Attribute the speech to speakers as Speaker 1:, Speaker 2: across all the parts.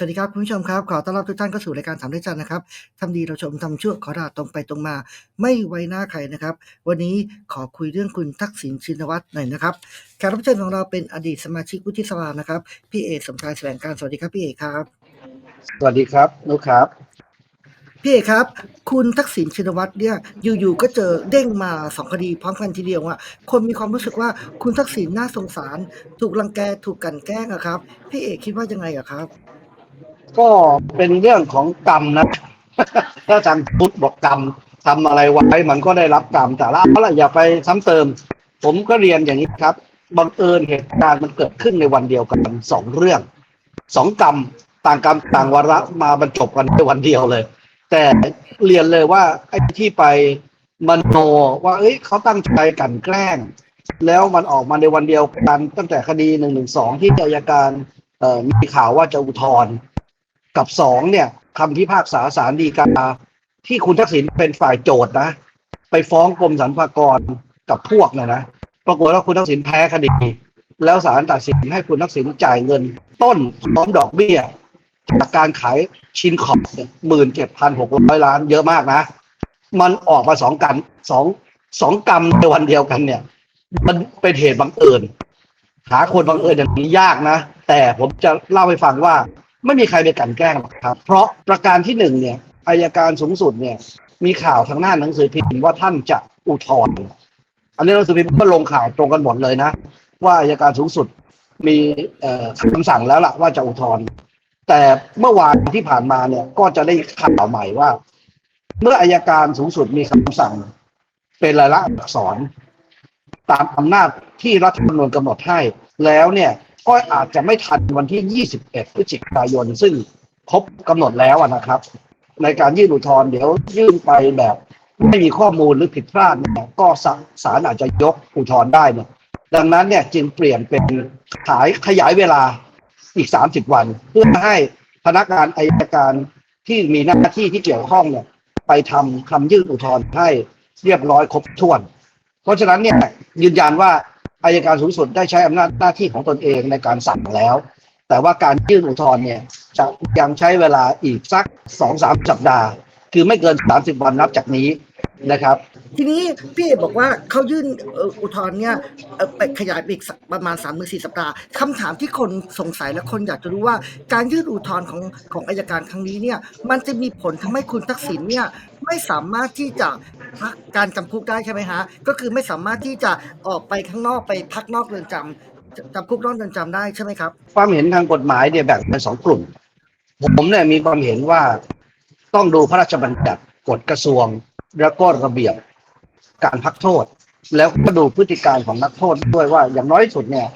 Speaker 1: สวัสดีครับคุณผู้ชมครับ ขอต้อนรับทุกท่านเข้าสู่รายการถามได้จันนะครับทำดีเราชมทำชั่วขอด่าตรงไปตรงมา ไม่ไว้หน้าใครนะครับ วันนี้ขอคุยเรื่องคุณทักษิณชินวัตรหน่อยนะครับแขกรับเชิญของเราเป็นอดีตสมาชิกวุฒิสภานะครับพี่เอกสมชายแสวงการสวัสดีครับพี่เอกครับ
Speaker 2: สวัสดีครับนุกครับ
Speaker 1: พี่เอกครับ คุณทักษิณชินวัตรเนี่ยอยู่ๆก็เจอเด้งมาสองคดีพร้อมกันทีเดียวอะคนมีความรู้สึกว่าคุณทักษิณน่าสงสาร ถูกรังแกถูกกลันแกล้งอะครับ พี่เอกคิดว่ายังไงอะครับ
Speaker 2: ก็เป็นเรื่องของกรรมนะ ถ้าทางพุทธบอกกรรมทำอะไรไว้มันก็ได้รับกรรมแต่ละเอาละอย่าไปซ้ำเติม ผมก็เรียนอย่างนี้ครับบังเอิญเหตุการณ์มันเกิดขึ้นในวันเดียวกันสองเรื่องสองกรรมต่างกรรมต่างวาระมาบรรจบกันในวันเดียวเลย แต่เรียนเลยว่าไอ้ที่ไปมโนว่า เอ้ยเขาตั้งใจกันแกล้ง แล้วมันออกมาในวันเดียวกันตั้งแต่คดีหนึ่งหนึ่งสองที่อัยการมีข่าวว่าจะอุทธรณ์ กับสองเนี่ยคำพิพากษาศาลฎีกา ที่คุณทักษิณเป็นฝ่ายโจทย์นะ ไปฟ้องกรมสรรพากรกับพวกเนี่ยนะปรากฏว่าคุณทักษิณแพ้คดี แล้วศาลตัดสินให้คุณทักษิณจ่ายเงิน ต้นพร้อมดอกเบี้ยจากการขายชินขอบหมื่นเจ็ดพันหกร้อยล้านเยอะมากนะ มันออกมาสองกันสองสองกรรมในวันเดียวกันเนี่ย มันเป็นเหตุบังเอิญหาคนบังเอิญอย่างนี้ยากนะ แต่ผมจะเล่าให้ฟังว่า ไม่มีใครไปกลันแกล้งหรอกครับ เพราะประการที่หนึ่งเนี่ยอายการสูงสุดเนี่ย มีข่าวทางหน้าหนังสือพิมพ์ว่าท่านจะอุทธรณ์อันนี้หนังสือพิมพ์ก็ลงข่าวตรงกันหมดเลยนะ ว่าอายการสูงสุดมีคำสั่งแล้วล่ะว่าจะอุทธรณ์แต่เมื่อวานที่ผ่านมาเนี่ย ก็จะได้ข่าวใหม่ว่า เมื่ออายการสูงสุดมีคำสั่ง เป็นรายละอักษร ตามอำนาจที่รัฐธรรมนูญกำหนดให้แล้วเนี่ย ก็อาจจะไม่ทันวันที่ 21 พฤศจิกายน ซึ่งครบกำหนดแล้วนะครับ ในการยื่นอุทธรณ์เดี๋ยวยื่นไปแบบไม่มีข้อมูลหรือผิดพลาดเนี่ยก็ศาลอาจจะยกอุทธรณ์ได้เนี่ยดังนั้นเนี่ยจึงเปลี่ยนเป็นขายขยายเวลาอีก 30 วัน เพื่อให้พนักงานอายการที่มีหน้าที่ที่เกี่ยวข้องเนี่ยไปทำคำยื่นอุทธรณ์ให้เรียบร้อยครบถ้วน เพราะฉะนั้นเนี่ยยืนยันว่า อายการสูงสุดได้ใช้อำนาจหน้าที่ของตนเองในการสั่งแล้ว แต่ว่าการยื่นอุทธรณ์เนี่ยจะยังใช้เวลาอีกสักสองสามสัปดาห์ คือไม่เกินสามสิบวันนับจากนี้นะครับ
Speaker 1: ทีนี้พี่เอกบอกว่าเขายื่นอุทธรณ์เนี่ยไปขยายไปอีกสักประมาณ3ามถึงสสัปดาห์คำถามที่คนสงสัยและคนอยากจะรู้ว่า การยื่นอุทธรณ์ของของอายการครั้งนี้เนี่ยมันจะมีผลทำให้คุณทักษิณเนี่ย ไม่สามารถที่จะพักการจำคุกได้ใช่ไหมฮะ ก็คือไม่สามารถที่จะออกไปข้างนอกไปพักนอกเรือนจำจำคุกนอกเรือนจำได้ใช่ไหมครับ
Speaker 2: ความเห็นทางกฎหมายเนี่ยแบ่งเป็นสองกลุ่ม ผมเนี่ยมีความเห็นว่าต้องดูพระราชบัญญัติกฎกระทรวง แล้วก็ระเบียบการพักโทษ แล้วก็ดูพฤติการของนักโทษด้วยว่าอย่างน้อยสุดเนี่ย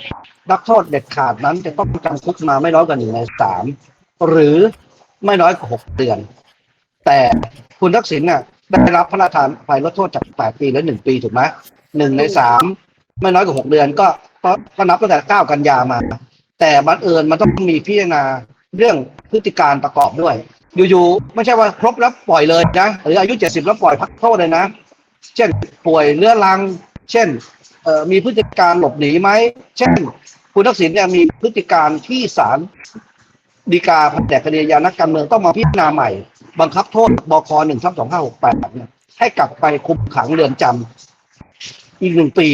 Speaker 2: นักโทษเด็ดขาดนั้นจะต้องจำคุกมาไม่น้อยกว่าหนึ่งในสามหรือไม่น้อยกว่าหกเดือน แต่คุณทักษิณน่ะ ได้รับพระราชทานอภัยลดโทษจากแปดปีและหนึ่งปีถูกไหมหนึ่งในสามไม่น้อยกว่าหกเดือนก็ก็ก็นับตั้งแต่เก้ากันยามา แต่บังเอิญมันต้องมีพิจารณาเรื่องพฤติการประกอบด้วย อยู่ๆไม่ใช่ว่าครบแล้วปล่อยเลยนะหรืออายุเจ็ดสิบแล้วปล่อยพักโทษเลยนะ เช่นป่วยเรื้อรัง เช่นเอ่อมีพฤติการหลบหนีไหม เช่น คุณทักษิณเนี่ยมีพฤติการที่ศาลฎีกาแผนกคดีอาญานักการเมืองต้องมาพิจารณาใหม่ บังคับโทษบคหนึ่งทับสองห้าหกแปดเนี่ยให้กลับไปคุมขังเรือนจำอีกหนึ่งปี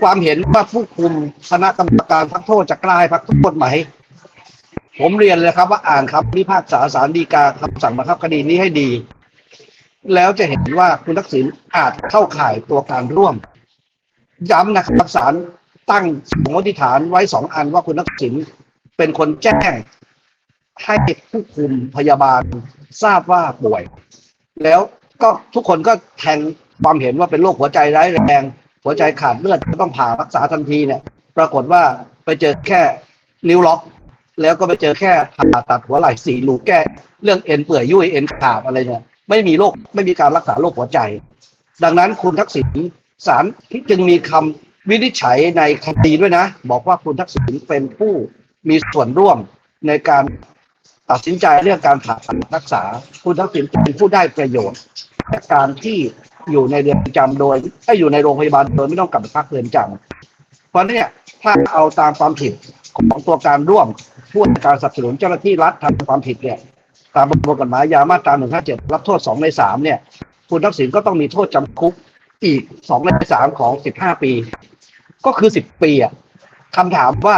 Speaker 2: ความเห็นว่าผู้คุมคณะกรรมการพักโทษจะกลาให้พักโทษไหม ผมเรียนเลยครับว่าอ่านครับพิพากษาศาลฎีกาคำสั่งบังคับคดีนี้ให้ดี แล้วจะเห็นว่าคุณทักษิณอาจเข้าข่ายตัวการร่วม ย้ำนะครับศาลตั้งสมมติฐานไว้สองอันว่าคุณทักษิณเป็นคนแจ้ง ให้ผู้คุมพยาบาลทราบว่าป่วย แล้วก็ทุกคนก็แทงความเห็นว่าเป็นโรคหัวใจร้ายแรง หัวใจขาดเลือดต้องผ่ารักษาทันทีเนี่ย ปรากฏว่าไปเจอแค่นิ้วล็อก แล้วก็ไปเจอแค่ผ่าตัดหัวไหล่สี่รูแก้ เรื่องเอ็นเปื่อยยุ่ยเอ็นขาดอะไรเนี่ยไม่มีโรคไม่มีการรักษาโรคหัวใจ ดังนั้นคุณทักษิณศาลที่จึงมีคำวินิจฉัยในคดีด้วยนะ บอกว่าคุณทักษิณเป็นผู้มีส่วนร่วมในการ ตัดสินใจเรื่องการผ่าตัดรักษาคุณทักษิณเป็นผู้ได้ประโยชน์จากการที่อยู่ในเรือนจำโดยถ้าอยู่ในโรงพยาบาลโดยไม่ต้องกลับไปพักเรือนจำเพราะเนี่ยถ้าเอาตามความผิดของตัวการร่วมผู้การสนับสนุนเจ้าหน้าที่รัฐทำความผิดเนี่ยตามประมวลกฎหมายยามาตราหนึ่งห้าเจ็ดรับโทษสองในสามเนี่ย คุณทักษิณก็ต้องมีโทษจำคุกอีกสองในสามของสิบห้าปี ก็คือสิบปีอะคำถามว่า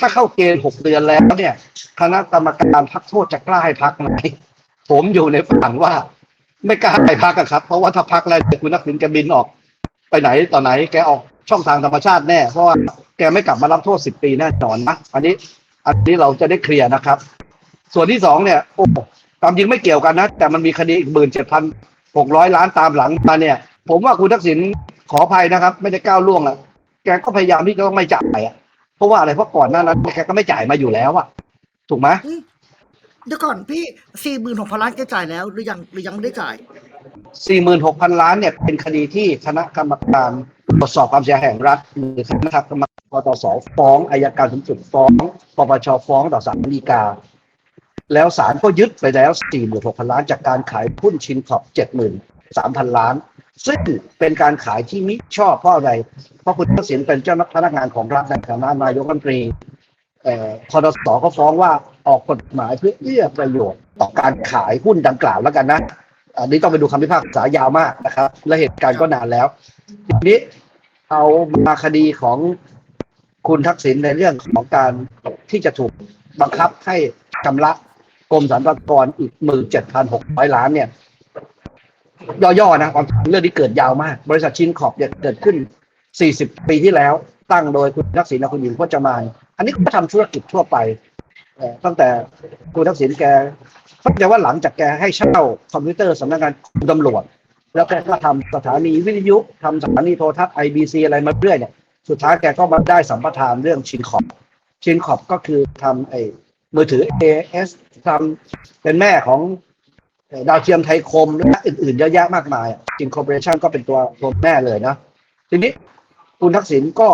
Speaker 2: ถ้าเข้าเกณฑ์หกเดือนแล้วเนี่ย คณะกรรมการพักโทษจะกล้าให้พักไหมผมอยู่ในฝั่งว่า ไม่กล้าให้พักอะครับ เพราะว่าถ้าพักแล้วคุณนักสินแกบินออก ไปไหนต่อไหน แกออกช่องทางธรรมชาติแน่ เพราะว่าแกไม่กลับมารับโทษสิบปีแน่นอนนะอันนี้ อันนี้เราจะได้เคลียร์นะครับ ส่วนที่สองเนี่ย โอ้ตามจริงไม่เกี่ยวกันนะ แต่มันมีคดีอีกหมื่นเจ็ดพันหกร้อยล้านตามหลังมาเนี่ย ผมว่าคุณทักษิณขออภัยนะครับ ไม่ได้ก้าวล่วงอะแกก็พยายามที่จะต้องไม่จ่ายอะ ราะว่าอะไรเพราะก่อนหน้านั้นแกก็ไม่จ่ายมาอยู่แล้วอะถูกไหม
Speaker 1: เดี๋ยวก่อนพี่สี่หมื่นหกพันล้านแกจ่ายแล้วหรือยังหรือยังไม่ได้จ่าย
Speaker 2: สี่หมื่นหกพันล้านเนี่ยเป็นคดีที่คณะกรรมการตรวจสอบความเสียหายแห่งรัฐหรือคณะกรรมการปตสฟ้องอายการสูงสุดฟ้องปปชฟ้องต่อศาลฎีกา แล้วศาลก็ยึดไปแล้วสี่หมื่นหกพันล้านจากการขายหุ้นชินขอบเจ็ดหมื่น สามพันล้าน ซึ่งเป็นการขายที่มิชอบเพราะอะไร เพราะคุณทักษิณเป็นเจ้าพนักงานของรัฐในฐานะนายกรัฐมนตรีเออคอรสก็ฟ้องว่าออกกฎหมายเพื่อเอื้อประโยชน์ต่อการขายหุ้นดังกล่าวแล้วกันนะ อันนี้ต้องไปดูคำพิพากษายาวมากนะครับ และเหตุการณ์ก็นานแล้ว ทีนี้เอามาคดีของคุณทักษิณในเรื่องของการที่จะถูกบังคับให้ชำระกรมสรรพากรอีกหมื่นเจ็ดพันหกร้อยล้านเนี่ย ย่อๆนะความเรื่องนี้เกิดยาวมาก บริษัทชินขอบเนี่ยเกิดขึ้น 40 ปีที่แล้ว ตั้งโดยคุณทักษิณและคุณหญิงพจมานอันนี้ก็ทำธุรกิจทั่วไปเอ่อตั้งแต่คุณทักษิณแกเข้าใจว่าหลังจากแกให้เช่าคอมพิวเตอร์สำนักงานตำรวจ แล้วแกก็ทำสถานีวิทยุทำสถานีโทรทัศน์ IBC อะไรมาเรื่อยเนี่ยสุดท้ายแกก็มาได้สัมปทานเรื่องชินขอบชินขอบก็คือทำไอ้มือถือ AS ทำเป็นแม่ของ ดาวเทียมไทยคมและอื่นๆเยอะแยะมากมายชินคอร์ปอเรชันก็เป็นตัวตัวแม่เลยนะทีนี้คุณทักษิณก็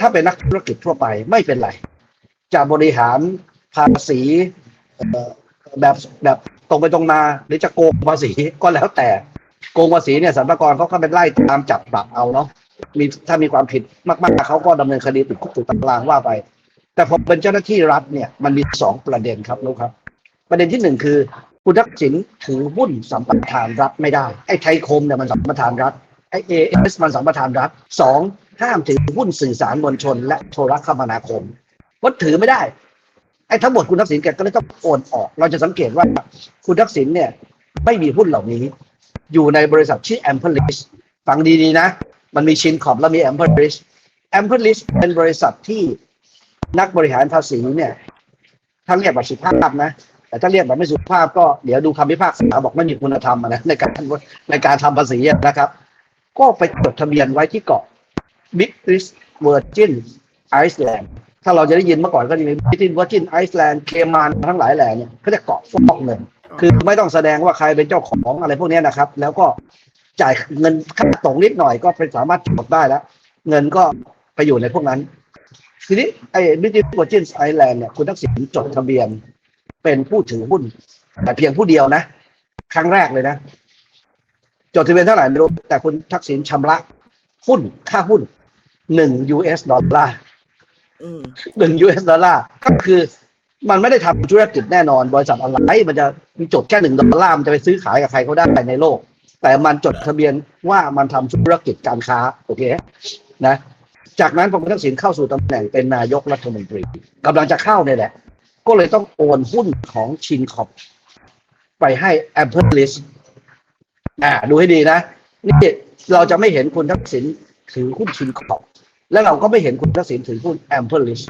Speaker 2: ถ้าเป็นนักธุรกิจทั่วไปไม่เป็นไร จะบริหารภาษีแบบแบบตรงไปตรงมาหรือจะโกงภาษีก็แล้วแต่โกงภาษีเนี่ยสรรพากรเขาก็เป็นไล่ตามจับปรับเอาเนาะมีถ้ามีความผิดมากๆเขาก็ดำเนินคดีติดคุกติดตารางว่าไป แต่พอเป็นเจ้าหน้าที่รัฐเนี่ยมันมีสองประเด็นครับลูกครับ ประเด็นที่หนึ่งคือ คุณทักษิณถือหุ้นสัมปทานรัฐไม่ได้ ไอ้ไทยคมเนี่ยมันสัมปทานรัฐ ไอเอเอสมันสัมปทานรัฐสองห้ามถือหุ้นสื่อสารมวลชน และโทรคมนาคมวัดถือไม่ได้ ไอ้ทั้งหมดคุณทักษิณแกก็เลยต้องโอนออก เราจะสังเกตว่าคุณทักษิณเนี่ยไม่มีหุ้นเหล่านี้ อยู่ในบริษัทชื่อ a m p e r l i s ฟังดีๆนะ มันมีชินขอบแล้วมี a m p e r l i s a m p e r l i s เป็นบริษัทที่นักบริหารภาษีเนี่ยถ้าเรียกแบบสุภาพนะ แต่ถ้าเรียกแบบไม่สุภาพก็เดี๋ยวดูคำพิพากษาบอกไม่มีคุณธรรมนะในการในการทำภาษีนะครับ ก็ไปจดทะเบียนไว้ที่เกาะ Big East Virgin Island ถ้าเราจะได้ยินเมื่อก่อนก็จะมี Big East Virgin Island เคมานทั้งหลายแหล่เนี่ยเขาจะเกาะฟอกเงินคือไม่ต้องแสดงว่าใครเป็นเจ้าของอะไรพวกนี้นะครับ แล้วก็จ่ายเงินค่าตรงนิดหน่อยก็ไปสามารถจดได้แล้ว เงินก็ไปอยู่ในพวกนั้น ทีนี้ไอ้ Big East Virgin Island เนี่ยคุณทักษิณจดทะเบียน เป็นผู้ถือหุ้น แต่เพียงผู้เดียวนะ ครั้งแรกเลยนะ จดทะเบียนเท่าไหร่ไม่รู้ แต่คุณทักษิณชำระหุ้นค่าหุ้นหนึ่ง US ดอลลาร์
Speaker 1: อืม
Speaker 2: หนึ่ง US ดอลลาร์ก็คือมันไม่ได้ทำธุรกิจแน่นอน บริษัทอะไรมันจะมีจดแค่หนึ่งดอลลาร์มันจะไปซื้อขายกับใครเขาได้ในโลก แต่มันจดทะเบียนว่ามันทำธุรกิจการค้า โอเค นะ จากนั้นพอคุณทักษิณเข้าสู่ตำแหน่งเป็นนายกรัฐมนตรีกำลังจะเข้าเนี่ยแหละ ก็เลยต้องโอนหุ้นของชินขอบไปให้แอมเพิร์ลิสอ่า ดูให้ดีนะ นี่เราจะไม่เห็นคุณทักษิณถือหุ้นชินขอบ และเราก็ไม่เห็นคุณทักษิณถือหุ้นแอมเพิร์ลิส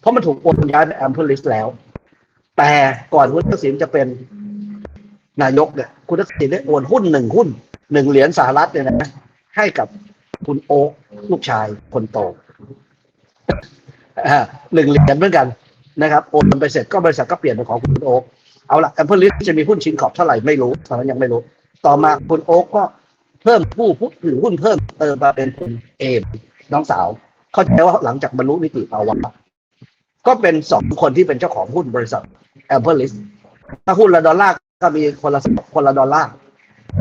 Speaker 2: เพราะมันถูกโอนย้ายไปแอมเพิร์ลิสแล้ว แต่ก่อนคุณทักษิณจะเป็นนายกเนี่ยคุณทักษิณได้โอนหุ้นหนึ่งหุ้นหนึ่งเหรียญสหรัฐเนี่ยนะให้กับคุณโอ๊คลูกชายคนโตหนึ่งเหรียญเหมือนกัน นะครับโอนไปเสร็จก็บริษัทก็เปลี่ยนเป็นของคุณโอ๊คเอาละแอมเพิร์ลิสจะมีหุ้นชินขอบเท่าไหร่ไม่รู้ตอนนั้นยังไม่รู้ ต่อมาคุณโอ๊คก็เพิ่มผู้ผู้ถือหุ้นเพิ่มเติมมาเป็นคุณเอมน้องสาว เข้าใจว่าหลังจากบรรลุนิติภาวะก็เป็นสองคนที่เป็นเจ้าของหุ้นบริษัทแอมเพิร์ลิสถ้าหุ้นละดอลลาร์ก็มีคนละคนละดอลลาร์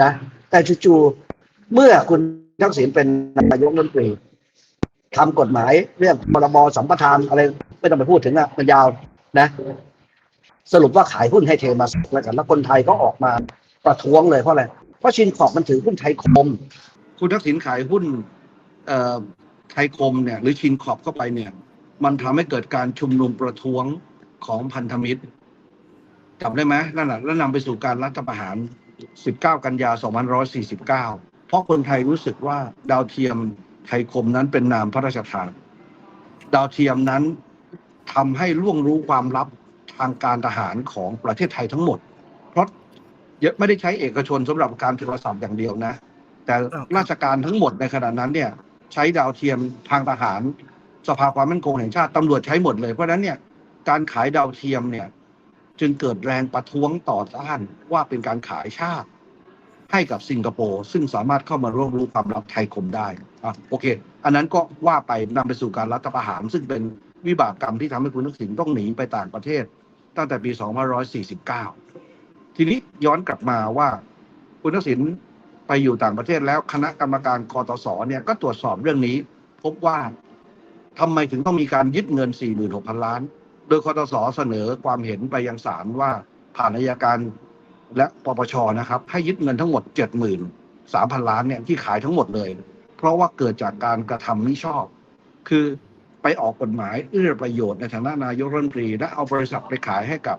Speaker 2: นะแต่จู่ๆเมื่อคุณทักษิณเป็นนายกรัฐมนตรี ทำกฎหมายเรื่องพรบสัมปทานอะไรไม่ต้องไปพูดถึงอะมันยาวนะ สรุปว่าขายหุ้นให้เทมาแล้วกันแล้วคนไทยก็ออกมาประท้วงเลยเพราะอะไรเพราะชินขอบมันถือหุ้นไทยคม คุณทักษิณขายหุ้นเอ่อไทยคมเนี่ย หรือชินขอบเข้าไปเนี่ย มันทำให้เกิดการชุมนุมประท้วงของพันธมิตรจำได้ไหมนั่นแหละแล้วนำไปสู่การรัฐประหาร 19 กันยา 2549 เพราะคนไทยรู้สึกว่าดาวเทียม ไทยคมนั้นเป็นนามพระราชทาน ดาวเทียมนั้นทำให้ล่วงรู้ความลับทางการทหารของประเทศไทยทั้งหมด เพราะไม่ได้ใช้เอกชนสำหรับการโทรศัพท์อย่างเดียวนะ แต่ราชการทั้งหมดในขณะนั้นเนี่ยใช้ดาวเทียมทางทหาร สภาความมั่นคงแห่งชาติตำรวจใช้หมดเลย เพราะฉะนั้นเนี่ยการขายดาวเทียมเนี่ยจึงเกิดแรงประท้วงต่อต้านว่าเป็นการขายชาติ ให้กับสิงคโปร์ซึ่งสามารถเข้ามาร่วมรู้ความลับไทยคมได้อะโอเค อันนั้นก็ว่าไปนำไปสู่การรัฐประหาร ซึ่งเป็นวิบากกรรมที่ทำให้คุณทักษิณต้องหนีไปต่างประเทศ ตั้งแต่ปี 2549 ทีนี้ย้อนกลับมาว่าคุณทักษิณไปอยู่ต่างประเทศแล้วคณะกรรมการกตสเนี่ยก็ตรวจสอบเรื่องนี้ พบว่าทำไมถึงต้องมีการยึดเงิน 46,000 ล้าน โดยคอตสเสนอความเห็นไปยังศาลว่าผ่านอัยการ และปปชนะครับ ให้ยึดเงินทั้งหมด 73,000 ล้านเนี่ยที่ขายทั้งหมดเลย เพราะว่าเกิดจากการกระทำมิชอบ คือไปออกกฎหมายเอื้อประโยชน์ในฐานะนายกรัฐมนตรี และเอาบริษัทไปขายให้กับ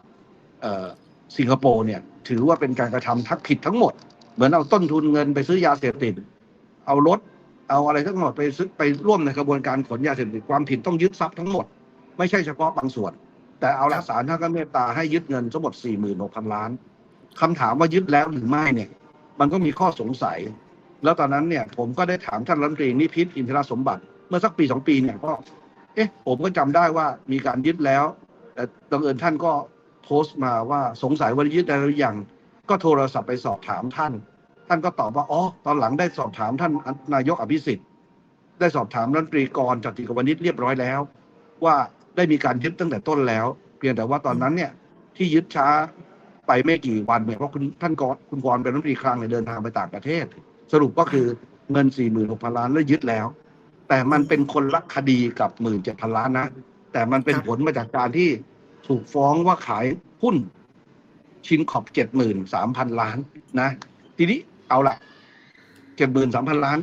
Speaker 2: สิงคโปร์เนี่ยถือว่าเป็นการกระทำทักผิดทั้งหมด เหมือนเอาต้นทุนเงินไปซื้อยาเสพติด เอารถเอาอะไรทั้งหมดไปซื้อไปร่วมในกระบวนการขนยาเสพติดความผิดต้องยึดทรัพย์ทั้งหมด ไม่ใช่เฉพาะบางส่วน แต่เอาละศาลท่านก็เมตตาให้ยึดเงินทั้งหมด46,000 ล้าน คำถามว่ายึดแล้วหรือไม่เนี่ย มันก็มีข้อสงสัย แล้วตอนนั้นเนี่ย ผมก็ได้ถามท่านรัฐมนตรีนิพิษอินทรสมบัติ เมื่อสักปีสองปีเนี่ยก็ เอ๊ะ ผมก็จำได้ว่ามีการยึดแล้ว แต่บังเอิญท่านก็โพสต์มาว่าสงสัยว่ายึดได้หรือยังก็โทรศัพท์ไปสอบถามท่าน ท่านก็ตอบว่าอ๋อตอนหลังได้สอบถามท่านนายกอภิสิทธิ์ได้สอบถามรัฐมนตรีกรจติกวณิชเรียบร้อยแล้ว ว่าได้มีการยึดตั้งแต่ต้นแล้ว เพียงแต่ว่าตอนนั้นเนี่ยที่ยึดช้า ไปไม่กี่วันเนี่ยเพราะคุณท่านกรคุณกรเป็นรัฐมนตรีคลังเนี่ยเดินทางไปต่างประเทศ สรุปก็คือเงิน4 6 0 0 0ล้านแล้วยึดแล้ว แต่มันเป็นคนละคดีกับ17,000ล้านนะ แต่มันเป็นผลมาจากการที่ถูกฟ้องว่าขายหุ้น ชินขอบ73,000ล้านนะ ทีนี้เอาละ73,000ล้าน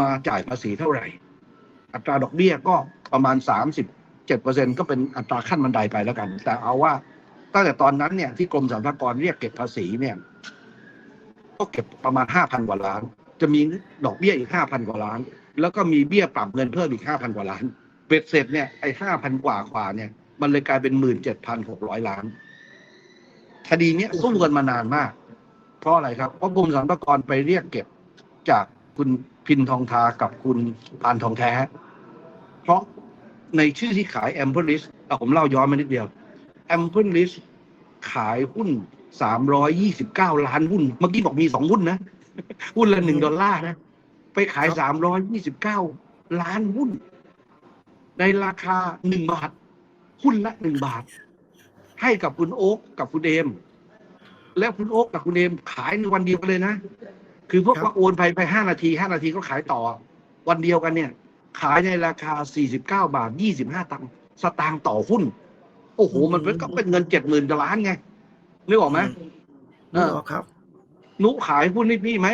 Speaker 2: มาจ่ายภาษีเท่าไหร่ อัตราดอกเบี้ยก็ประมาณ37%ก็เป็นอัตราขั้นบันไดไปแล้วกัน แต่เอาว่า ตั้งแต่ตอนนั้นเนี่ยที่กรมสรรพากรเรียกเก็บภาษีเนี่ยก็เก็บประมาณห้าพันกว่าล้าน จะมีดอกเบี้ยอีกห้าพันกว่าล้าน แล้วก็มีเบี้ยปรับเงินเพิ่มอีกห้าพันกว่าล้านเบ็ดเสร็จเนี่ยไอ้ห้าพันกว่ากว่าเนี่ย มันเลยกลายเป็นหมื่นเจ็ดพันหกร้อยล้าน คดีเนี้ยสู้กันมานานมาก เพราะอะไรครับเพราะกรมสรรพากรไปเรียกเก็บจากคุณพินทองทากับคุณปานทองแท้ เพราะในชื่อที่ขายแอมเพิลิสผมเล่าย้อนมานิดเดียวแอมเพิลลิส ขายหุ้น329ล้านหุ้น เมื่อกี้บอกมีสองหุ้นนะ หุ้นละหนึ่งดอลลาร์นะ ไปขาย329ล้านหุ้น ในราคาหนึ่งบาท หุ้นละหนึ่งบาท ให้กับคุณโอ๊กกับคุณเอม แล้วคุณโอ๊กกับคุณเอมขายในวันเดียวกันเลยนะ คือพวก
Speaker 1: ครับ
Speaker 2: ว่าโอนไปไปห้านาทีห้านาทีก็ขายต่อ วันเดียวกันเนี่ย ขายในราคา49บาท25ตังค์สตางค์ต่อหุ้น โอ้โห มันเป็นก็เป็นเงินเจ็ดหมื่นล้านไงนึกออกไหม
Speaker 1: นึกออกครับ
Speaker 2: นุขายหุ้นให้พี่ไหม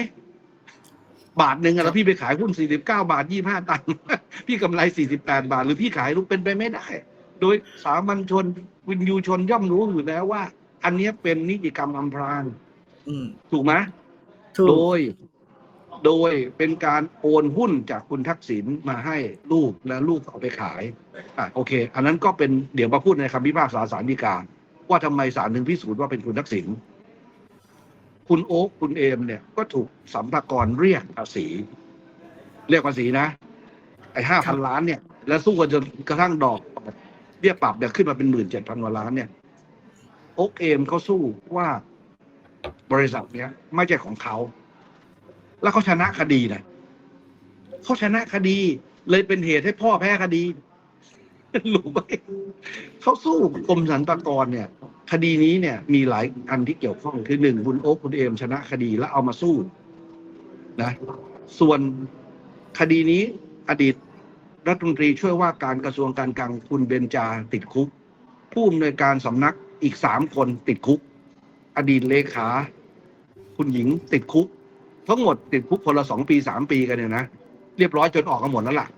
Speaker 2: บาทหนึ่งอะแล้วพี่ไปขายหุ้นสี่สิบเก้าบาทยี่ห้าตังค์พี่กำไรสี่สิบแปดบาท หรือพี่ขายรู้เป็นไปไม่ได้ โดยสามัญชนวินยูชนย่อมรู้อยู่แล้วว่า อันเนี้ยเป็นนิติกรรมอำพราง
Speaker 1: อืม
Speaker 2: ถูกไหม
Speaker 1: ถูก
Speaker 2: โดย โดยเป็นการโอนหุ้นจากคุณทักษิณมาให้ลูกและลูกเอาไปขายอะโอเค อันนั้นก็เป็นเดี๋ยวมาพูดในคำพิพากษาศาลฎีกาว่าทำไมศาลถึงพิสูจน์ว่าเป็นคุณทักษิณคุณโอ๊คคุณเอมเนี่ยก็ถูกสัมภากรเรียกภาษี เรียกภาษีนะ ไอ้ห้าพันล้านเนี่ย แล้วสู้กันจนกระทั่งดอกเบี้ยปรับเนี่ยขึ้นมาเป็นหมื่นเจ็ดพันกว่าล้านเนี่ยโอ๊คเอมเขาสู้ว่าบริษัทเนี้ย ไม่ใช่ของเขา แล้วเขาชนะคดีนะเขาชนะคดี เลยเป็นเหตุให้พ่อแพ้คดีรู้ไหมเขาสู้กรมสรรพากรเนี่ย คดีนี้เนี่ย มีหลายอันที่เกี่ยวข้องคือหนึ่งคุณโอ๊คคุณเอมชนะคดีแล้วเอามาสู้นะ ส่วนคดีนี้อดีตรัฐมนตรีช่วยว่าการกระทรวงการคลังคุณเบญจาติดคุก ผู้อำนวยการสำนักอีกสามคนติดคุก อดีตเลขา คุณหญิงติดคุก ทั้งหมดติดคุกคนละสองปีสามปีกันเนี่ยนะเรียบร้อยจนออกกันหมดแล้วล่ะ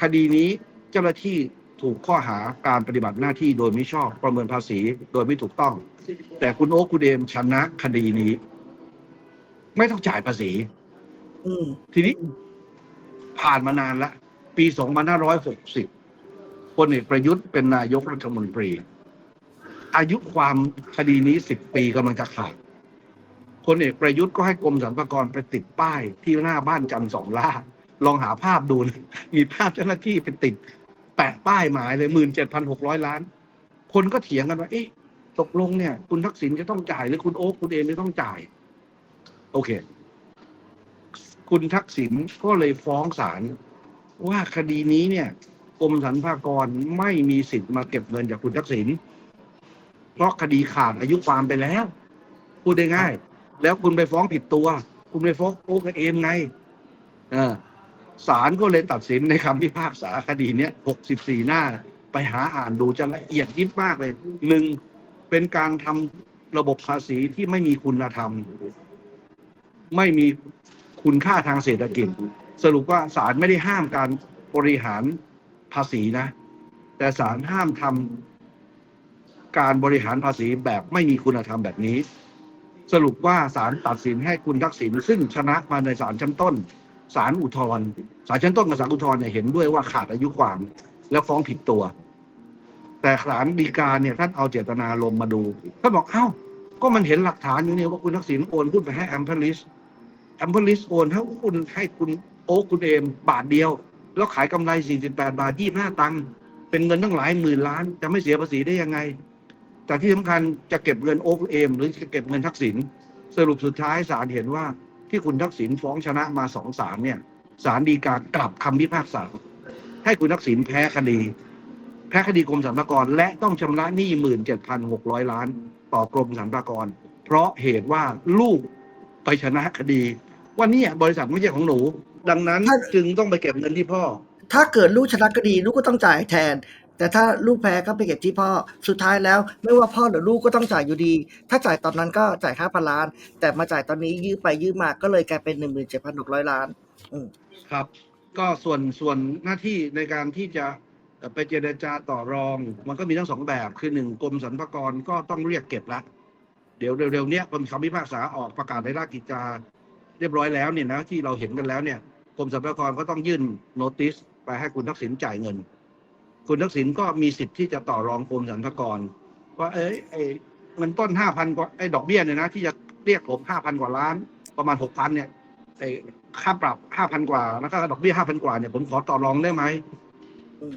Speaker 2: คดีนี้เจ้าหน้าที่ถูกข้อหาการปฏิบัติหน้าที่โดยไม่ชอบประเมินภาษีโดยไม่ถูกต้อง แต่คุณโอ๊คคุณเดมชนะคดีนี้ ไม่ต้องจ่ายภาษี
Speaker 1: อืม
Speaker 2: ทีนี้ ผ่านมานานละ ปี2560พลเอกประยุทธ์เป็นนายกรัฐมนตรี อายุความคดีนี้10ปีกำลังจะขาด พลเอกประยุทธ์ก็ให้กรมสรรพากรไปติดป้ายที่หน้าบ้านจันสองล่า ลองหาภาพดูนะมีภาพเจ้าหน้าที่ไปติด แปะป้ายหมายเลยหมื่นเจ็ดพันหกร้อยล้าน คนก็เถียงกันว่าเอ๊ะตกลงเนี่ย คุณทักษิณจะต้องจ่ายหรือคุณโอ๊คคุณเอมจะต้องจ่าย โอเค คุณทักษิณก็เลยฟ้องศาลว่าคดีนี้เนี่ยกรมสรรพากรไม่มีสิทธิ์มาเก็บเงินจากคุณทักษิณเพราะคดีขาดอายุความไปแล้ว พูดได้ง่าย แล้วคุณไปฟ้องผิดตัว คุณไปฟ้องโอ๊คเอมไงอศาลก็เลยตัดสินในคำพิพากษาคดีเนี้ย64หน้า ไปหาอ่านดูจะละเอียดยิบมากเลยหนึ่งเป็นการทำระบบภาษีที่ไม่มีคุณธรรม ไม่มีคุณค่าทางเศรษฐกิจ สรุปว่าศาลไม่ได้ห้ามการบริหารภาษีนะ แต่ศาลห้ามทำการบริหารภาษีแบบไม่มีคุณธรรมแบบนี้ สรุปว่าศาลตัดสินให้คุณทักษิณซึ่งชนะมาในศาลชั้นต้นศาลอุทธรณ์ศาลชั้นต้นกับศาลอุทธรณ์เนี่ยเห็นด้วยว่าขาดอายุความ แล้วฟ้องผิดตัว แต่ศาลฎีกาเนี่ยท่านเอาเจตนาลมมาดูท่านบอกเอ้าก็มันเห็นหลักฐานอยู่เนี่ยว่าคุณทักษิณโอนหุ้นไปให้แอมเพลิสแอมเพลิสโอนให้คุณให้คุณโอ๊คุณเอมบาทเดียว แล้วขายกำไร 48 บาท 25 ตังค์เป็นเงินตั้งหลายหมื่นล้าน จะไม่เสียภาษีได้ยังไง แต่ที่สำคัญจะเก็บเงินโอ๊คเอมหรือจะเก็บเงินทักษิณสรุปสุดท้ายศาลเห็นว่าที่คุณทักษิณฟ้องชนะมาสองศาลเนี่ยศาลฎีกากลับคำพิพากษา ให้คุณทักษิณแพ้คดี แพ้คดีกรมสรรพากร และต้องชำระหนี้หมื่นเจ็ดพันหกร้อยล้าน ต่อกรมสรรพากร เพราะเหตุว่าลูกไปชนะคดีว่าเนี่ยบริษัทไม่ใช่ของหนู ดังนั้น
Speaker 1: ท่าน
Speaker 2: จึงต้องไปเก็บเงินที่พ่อ
Speaker 1: ถ้าเกิดลูกชนะคดีลูกก็ต้องจ่ายแทน แต่ถ้าลูกแพ้ก็ไปเก็บที่พ่อ สุดท้ายแล้ว ไม่ว่าพ่อหรือลูกก็ต้องจ่ายอยู่ดี ถ้าจ่ายตอนนั้นก็จ่ายห้าพันล้าน แต่มาจ่ายตอนนี้ยื้อไปยื้อมาก็เลยกลายเป็นหนึ่งหมื่นเจ็ดพันหกร้อยล้าน
Speaker 2: ครับ ก็ส่วนส่วนหน้าที่ในการที่จะไปเจรจาต่อรอง มันก็มีทั้งสองแบบคือหนึ่งกรมสรรพากรก็ต้องเรียกเก็บละเดี๋ยวเร็วๆเนี้ยกรมคำพิพากษาออกประกาศในราชกิจจาเรียบร้อยแล้วเนี่ยนะที่เราเห็นกันแล้วเนี่ยกรมสรรพากรก็ต้องยื่นโนติสไปให้คุณทักษิณจ่ายเงิน คุณทักษิณก็มีสิทธิ์ที่จะต่อรองกรมสรรพากรว่าเอ้ยไอ้เงินต้นห้าพันกว่าไอ้ดอกเบี้ยเนี่ยนะที่จะเรียกผมห้าพันกว่าล้าน ประมาณหกพันเนี่ยไอ้ค่าปรับห้าพันกว่าแล้วก็ดอกเบี้ยห้าพันกว่าเนี่ยผมขอต่อรองได้ไหม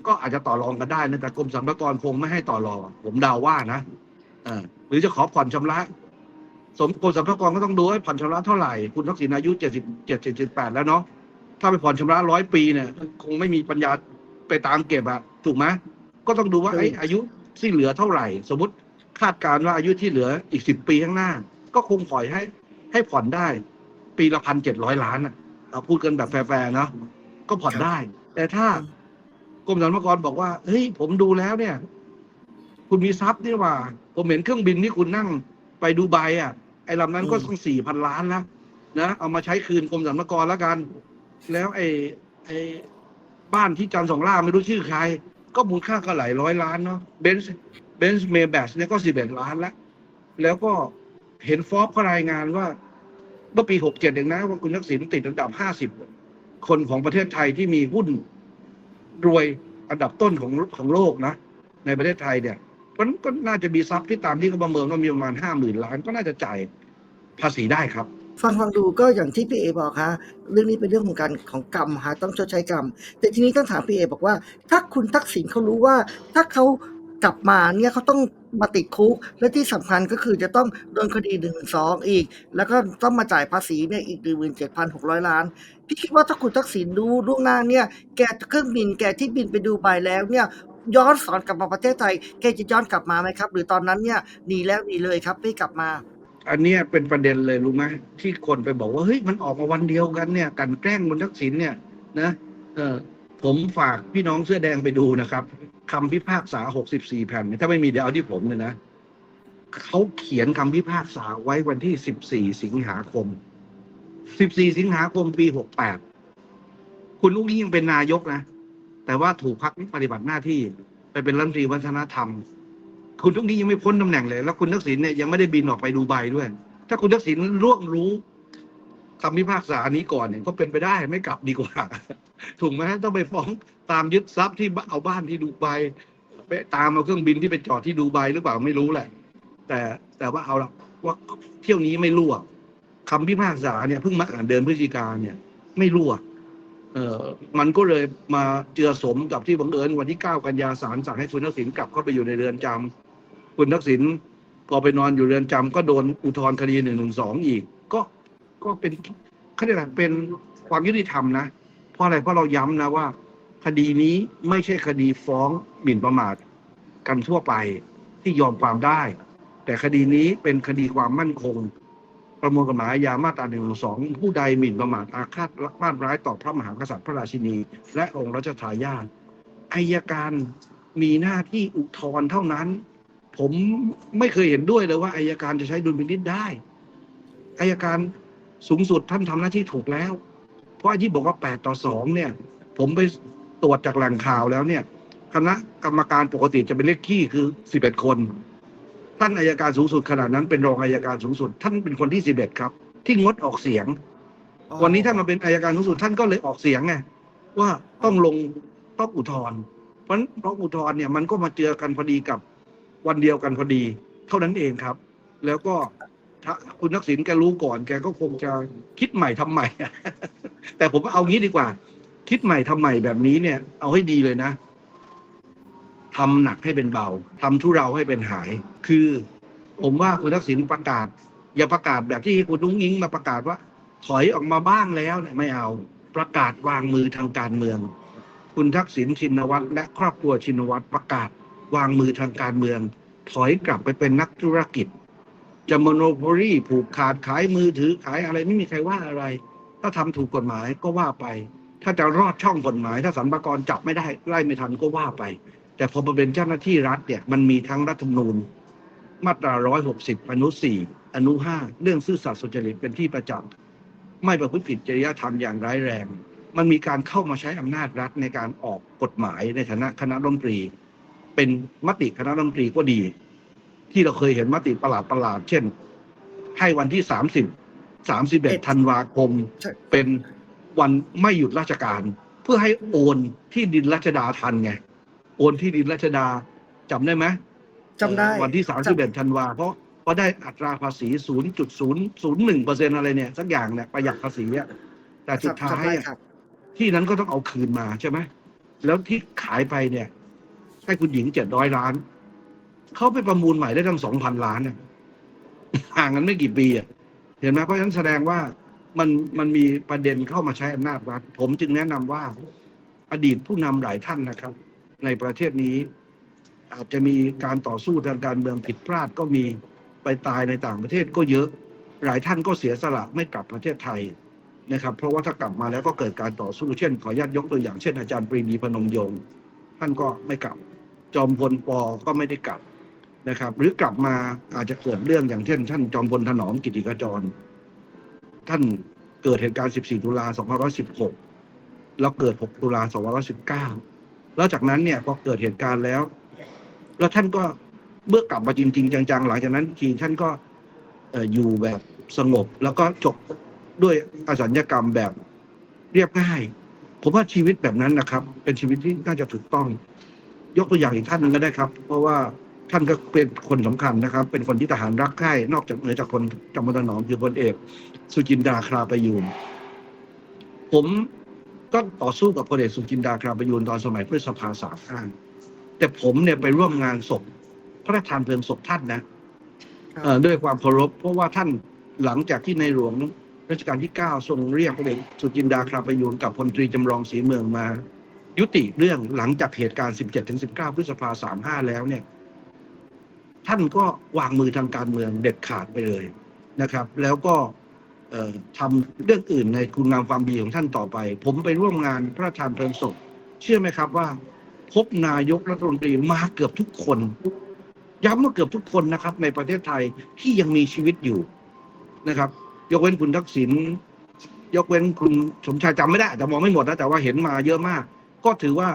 Speaker 2: ก็อาจจะต่อรองกันได้นะแต่กรมสรรพากรคงไม่ให้ต่อรองผมเดาว่านะเออหรือจะขอผ่อนชำระ สมกรมสรรพากรก็ต้องดูว่าผ่อนชำระเท่าไหร่คุณทักษิณอายุเจ็ดสิบเจ็ดสิบเจ็ดแปดแล้วเนาะถ้าไปผ่อนชำระร้อยปีเนี่ย คงไม่มีปัญญาไปตามเก็บอะ ถูกไหมก็ต้องดูว่า
Speaker 1: ใช่
Speaker 2: ไอ้อายุที่เหลือเท่าไหร่ สมมติคาดการณ์ว่าอายุที่เหลืออีกสิบปีข้างหน้า ก็คงปล่อยให้ ให้ผ่อนได้ ปีละพันเจ็ดร้อยล้านอะเอาพูดกันแบบแฟร์ๆเนาะก็ผ่อนได้ แต่ถ้ากรมสรรพากรบอกว่าเฮ้ยผมดูแล้วเนี่ย คุณมีทรัพย์นี่หว่า ผมเห็นเครื่องบินที่คุณนั่งไปดูไบอะ ไอ้ลำนั้นก็
Speaker 1: อืม
Speaker 2: ต้องสี่พันล้านแล้วนะเอามาใช้คืนกรมสรรพากรแล้วกัน แล้วไอ้ไอ้ บ้านที่จันสองล่าไม่รู้ชื่อใคร ก็มูลค่าก็หลายร้อยล้านเนาะเบนซ์เบนซ์เมย์แบชเนี่ยก็สิบเอ็ดล้านแล้ว แล้วก็เห็นฟอร์บเขารายงานว่า เมื่อปีหกเจ็ดเองนะว่าคุณทักษิณติดอันดับห้าสิบคนของประเทศไทยที่มีหุ้นรวยอันดับต้นของของโลกนะ ในประเทศไทยเนี่ยมันก็น่าจะมีทรัพย์ที่ตามที่เขาประเมินว่ามีประมาณห้าหมื่นล้านก็น่าจะจ่ายภาษีได้ครับ
Speaker 1: ฟังฟังดูก็อย่างที่พี่เอบอกฮะเรื่องนี้เป็นเรื่องของการของกรรมฮะต้องชดใช้กรรม แต่ทีนี้ต้องถามพี่เอบอกว่า ถ้าคุณทักษิณเขารู้ว่า ถ้าเขากลับมาเนี่ยเขาต้องมาติดคุก และที่สำคัญก็คือจะต้องโดนคดีหนึ่งสองอีก แล้วก็ต้องมาจ่ายภาษีเนี่ยอีกหนึ่งหมื่นเจ็ดพันหกร้อยล้าน พี่คิดว่าถ้าคุณทักษิณรู้ล่วงหน้าเนี่ย แกเครื่องบินแกที่บินไปดูใบแล้วเนี่ย ย้อนสอนกลับมาประเทศไทย แกจะย้อนกลับมาไหมครับ หรือตอนนั้นเนี่ยหนีแล้วหนีเลยครับไม่กลับมา
Speaker 2: อันนี้เป็นประเด็นเลยรู้ไหมที่คนไปบอกว่าเฮ้ยมันออกมาวันเดียวกันเนี่ยกันแกล้งคุณทักษิณเนี่ย นะเออผมฝากพี่น้องเสื้อแดงไปดูนะครับคำพิพากษา 64 แผ่นถ้าไม่มีเดี๋ยวเอาที่ผมเลยนะเขาเขียนคำพิพากษาไว้วันที่ 14 สิงหาคม 14 สิงหาคมปี 68 คุณลุงนี้ยังเป็นนายกนะ แต่ว่าถูกพักปฏิบัติหน้าที่ ไปเป็นรัฐมนตรีวัฒนธรรม คุณลุงนี้ยังไม่พ้นตำแหน่งเลย แล้วคุณทักษิณเนี่ยยังไม่ได้บินออกไปดูไบด้วย ถ้าคุณทักษิณร่วงรู้คำพิพากษานี้ก่อนเนี่ยก็เป็นไปได้ไม่กลับดีกว่า ถูกไหมต้องไปฟ้องตามยึดทรัพย์ที่เอาบ้านที่ดูไบไปตามเอาเครื่องบินที่ไปจอดที่ดูไบหรือเปล่าไม่รู้แหละ แต่แต่ว่าเอาละว่าเที่ยวนี้ไม่รั่วคำพิพากษาเนี่ยเพิ่งมาอ่านเดือนพฤศจิกาเนี่ย ไม่รั่วเออมันก็เลยมาเจือสมกับที่บังเอิญวันที่ 9 กันยาศาลสั่งให้คุณทักษิณกลับเข้าไปอยู่ในเรือนจำ คุณทักษิณพอไปนอนอยู่เรือนจำก็โดนอุทธรคดีหนึ่งหนึ่งสองอีก ก็ก็เป็นเขาเรียกอะไรเป็นความยุติธรรมนะ เพราะอะไรเพราะเราย้ำนะว่า คดีนี้ไม่ใช่คดีฟ้องหมิ่นประมาทกันทั่วไปที่ยอมความได้ แต่คดีนี้เป็นคดีความมั่นคง ประมวลกฎหมายอาญามาตราหนึ่งสองผู้ใดหมิ่นประมาทอาฆาตมาตร้ายต่อพระมหากษัตริย์พระราชินี และองค์รัชทายาทอายการมีหน้าที่อุทธรณ์เท่านั้น ผมไม่เคยเห็นด้วยเลยว่าอายการจะใช้ดุลพินิจได้อายการสูงสุดท่านทำหน้าที่ถูกแล้ว เพราะที่บอกว่าแปดต่อสองเนี่ย ผมไปตรวจจากแหล่งข่าวแล้วเนี่ย คณะกรรมการปกติจะเป็นเลขขี้คือสิบเอ็ดคน ท่านอายการสูงสุดขนาดนั้นเป็นรองอายการสูงสุด ท่านเป็นคนที่สิบเอ็ดครับ ที่งดออกเสียง วันนี้ท่านมาเป็นอายการสูงสุดท่านก็เลยออกเสียงไงว่าต้องลงต้องอุทธรณ์เพราะฉะนั้นเพราะอุทธรณ์เนี่ยมันก็มาเจอกันพอดีกับ วันเดียวกันพอดี เท่านั้นเองครับ แล้วก็ถ้าคุณนักษิณแกรู้ก่อน แกก็คงจะคิดใหม่ทำใหม่ แต่ผมเอางี้ดีกว่า คิดใหม่ทำใหม่แบบนี้เนี่ย เอาให้ดีเลยนะทำหนักให้เป็นเบาทำทุเราให้เป็นหาย คือ ผมว่าคุณทักษิณประกาศ อย่าประกาศแบบที่คุณนุ้งยิงมาประกาศว่า ถอยออกมาบ้างแล้วเนี่ยไม่เอา ประกาศวางมือทางการเมือง คุณทักษิณชินวัตรและครอบครัวชินวัตรประกาศ วางมือทางการเมือง ถอยกลับไปเป็นนักธุรกิจ จะโมโนโพลีผูกขาดขายมือถือขายอะไรไม่มีใครว่าอะไร ถ้าทำถูกกฎหมายก็ว่าไป ถ้าจะรอดช่องกฎหมาย ถ้าสรรพากรจับไม่ได้ไล่ไม่ทันก็ว่าไป แต่พอมาเป็นเจ้าหน้าที่รัฐเนี่ยมันมีทั้งรัฐธรรมนูญ มาตรา 160 อนุ 4 อนุ 5 เรื่องซื่อสัตย์สุจริตเป็นที่ประจักษ์ไม่ประพฤติผิดจริยธรรมอย่างร้ายแรง มันมีการเข้ามาใช้อำนาจรัฐในการออกกฎหมายในฐานะคณะรัฐมนตรี เป็นมติคณะรัฐมนตรีก็ดี ที่เราเคยเห็นมติประหลาดประหลาดๆเช่น ให้วันที่30 31ธันวาคม
Speaker 1: ใช่
Speaker 2: เป็นวันไม่หยุดราชการ เพื่อให้โอนที่ดินรัชดาทันไงโอนที่ดินรัชดาจำได้ไหม
Speaker 1: จำได้
Speaker 2: วันที่สามสิบเอ็ดธันวาเพราะเพราะได้อัตราภาษีศูนย์จุดศูนย์ศูนย์หนึ่งเปอร์เซ็นอะไรเนี่ยสักอย่างเนี่ยประหยัดภาษีเนี่ยแต่สุดท้าย
Speaker 1: จำได้
Speaker 2: อะ
Speaker 1: ครับ
Speaker 2: ที่นั้นก็ต้องเอาคืนมาใช่ไหมแล้วที่ขายไปเนี่ย ให้คุณหญิงเจ็ดร้อยล้าน เขาไปประมูลใหม่ได้ตั้งสองพันล้านเนี่ยห่างกันไม่กี่ปีอะเห็นไหมเพราะฉะนั้นแสดงว่ามันมันมีประเด็นเข้ามาใช้อำนาจรัฐผมจึงแนะนำว่า อดีตผู้นำหลายท่านนะครับ ในประเทศนี้ อาจจะมีการต่อสู้ทางการเมืองผิดพลาดก็มีไปตายในต่างประเทศก็เยอะ หลายท่านก็เสียสละไม่กลับประเทศไทยนะครับ เพราะว่าถ้ากลับมาแล้วก็เกิดการต่อสู้เช่น ขออนุญาตยกตัวอย่างเช่นอาจารย์ปรีดีพนมยงค์ท่านก็ไม่กลับ จอมพลปอก็ไม่ได้กลับนะครับ หรือกลับมาอาจจะเกิดเรื่องอย่างเช่นท่านจอมพลถนอมกิติกจร ท่านเกิดเหตุการณ์ 14 ตุลา2516 แล้วเกิด 6 ตุลา2519 แล้วจากนั้นเนี่ยพอเกิดเหตุการณ์แล้ว แล้วท่านก็เมื่อกลับมาจริง ๆ จังๆ หลังจากนั้นจริงท่านก็เอ่ออยู่แบบสงบ แล้วก็จบด้วยอสัญญกรรมแบบเรียบง่าย ผมว่าชีวิตแบบนั้นนะครับ เป็นชีวิตที่น่าจะถูกต้อง ยกตัวอย่างอีกท่านหนึ่งก็ได้ครับ เพราะว่าท่านก็เป็นคนสำคัญนะครับ เป็นคนที่ทหารรักใคร่นอกจากเหนือจากคนจำพลถนอมคือพลเอก สุจินดาคราประยูนผมก็ต่อสู้กับพลเอกสุจินดาคราประยูนตอนสมัยพฤษภาสามห้าแต่ผมเนี่ยไปร่วมงานศพพระราชทานเพลิงศพท่านนะเอ่อด้วยความเคารพเพราะว่าท่านหลังจากที่ในหลวงรัชกาลที่เก้าทรงเรียกพลเอกสุจินดาคราประยูนกับพลตรีจำลองศรีเมืองมา ยุติเรื่องหลังจากเหตุการณ์ 17ถึง19 พฤษภาสามห้าแล้วเนี่ย ท่านก็วางมือทางการเมืองเด็ดขาดไปเลยนะครับ แล้วก็ทำเรื่องอื่นในคุณงามความดีของท่านต่อไป ผมไปร่วมงานพระราชทานเพลิงศพ เชื่อไหมครับว่า พบนายกรัฐมนตรีมาเกือบทุกคน ย้ำว่าเกือบทุกคนนะครับ ในประเทศไทยที่ยังมีชีวิตอยู่นะครับ ยกเว้นคุณทักษิณยกเว้นคุณสมชายจำไม่ได้ แต่มองไม่หมดนะแต่ว่าเห็นมาเยอะมาก ก็ถือว่า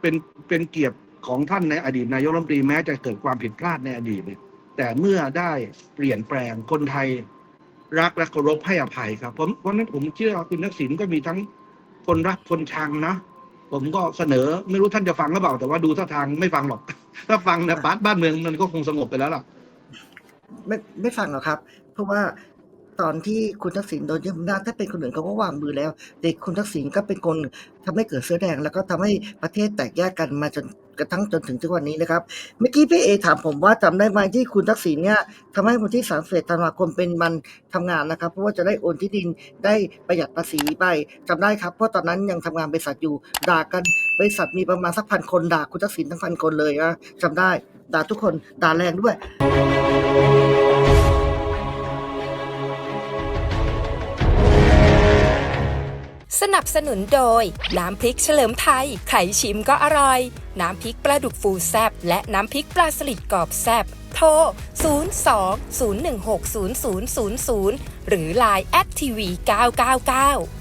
Speaker 2: เป็นเป็นเกียรติของท่านในอดีตนายกรัฐมนตรีแม้จะเกิดความผิดพลาดในอดีตเนี่ยแต่เมื่อได้เปลี่ยนแปลงคนไทยรักและเคารพให้อภัยครับผมเพราะนั้นผมเชื่อว่าคุณทักษิณก็มีทั้งคนรักคนชังนะ ผมก็เสนอไม่รู้ท่านจะฟังหรือเปล่า แต่ว่าดูท่าทางไม่ฟังหรอก ถ้าฟังนะบ้านบ้านเมืองมันก็คงสงบไปแล้วล่ะ
Speaker 1: ไม่ไม่ฟังหรอกครับ เพราะว่า ตอนที่คุณทักษิณโดนยึดอำนาจถ้าเป็นคนอื่นเขาก็วางมือแล้วแต่คุณทักษิณก็เป็นคนทำให้เกิดเสื้อแดง แล้วก็ทำให้ประเทศแตกแยกกันมาจนกระทั่งจนถึงทุกวันนี้นะครับ เมื่อกี้พี่เอถามผมว่าจำได้ไหมที่คุณทักษิณเนี่ยทำให้วันที่31ธันวาคมเป็นวันทำงานนะครับ เพราะว่าจะได้โอนที่ดินได้ประหยัดภาษีไปจำได้ครับ เพราะตอนนั้นยังทำงานบริษัทอยู่ด่ากันบริษัทมีประมาณสักพันคนด่าคุณทักษิณทั้งพันคนเลยนะจำได้ด่าทุกคนด่าแรงด้วย
Speaker 3: นับสนุนโดย น้ำพริกเฉลิมไทยใครชิมก็อร่อย น้ำพริกปลาดุกฟูแซบและน้ำพริกปลาสลิดกรอบแซบโทร 02 016 0000 หรือ Line แอดทีวี999